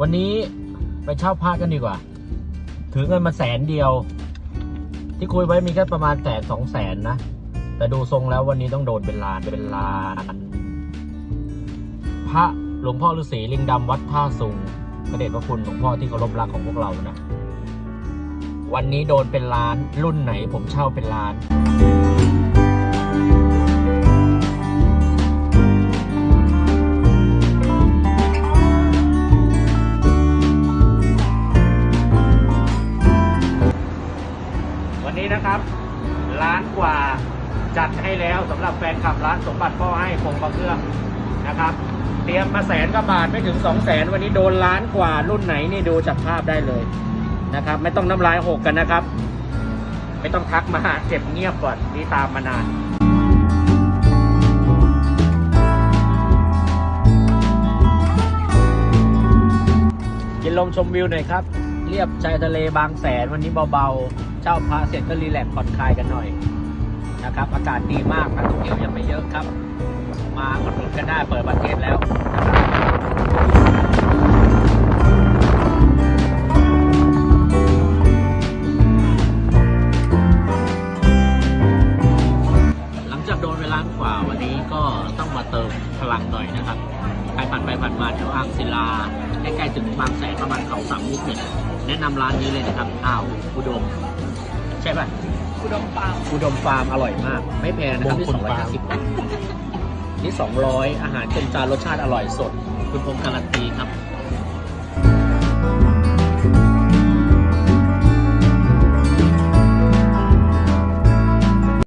วันนี้ไปเช่าพระกันดีกว่า ถือเงินมาแสนเดียว ที่คุยไว้มีแค่ประมาณแสนสองแสนนะ แต่ดูทรงแล้ววันนี้ต้องโดนเป็นล้านเป็นล้านพระหลวงพ่อฤาษีลิงดำวัดท่าสุงพระเดชพระคุณหลวงพ่อที่เคารพรักของพวกเรานะ วันนี้โดนเป็นล้านรุ่นไหนผมเช่าเป็นล้าน วันนี้นะครับล้านกว่าจัดให้แล้วสำหรับแฟนคลับร้านสมบัติพ่อให้คงประเครื่องนะครับ เตรียมมาแสนกว่าบาทไม่ถึงสองแสนวันนี้โดนล้านกว่ารุ่นไหนนี่ดูจากภาพได้เลยนะครับ ไม่ต้องน้ำลายหกกันนะครับ ไม่ต้องทักมาเจ็บเงียบก่อนนี่ตามมานานกินลมชมวิวหน่อยครับ เรียบชายทะเลบางแสนวันนี้เบาๆเจ้าพระเสร็จก็รีแลกซ์ผ่อนคลายกันหน่อยนะครับ อากาศดีมากนักท่องเที่ยวยังไม่เยอะครับ มาอุดหนุนกันได้เปิดประเทศแล้วหลังจากโดนเวลากว่าวันนี้ก็ต้องมาเติมพลังหน่อยนะครับ ใครผ่านไปผ่านมาแถวอ่างศิลา ใกล้ๆถึงบางแสนประมาณเขาสามมุกเนี่ยแนะนำร้านนี้เลยนะครับอ้าวอุดม ใช่ป่ะอุดมฟาร์มอุดมฟาร์มอร่อยมาก ไม่แพงนะครับที่มงคสลองร้อยฟาร์ห้ามสิบบาทนี่สองร้อยอาหารเป็นจานรสชาติอร่อยสด คุณพงษ์การันตีครับ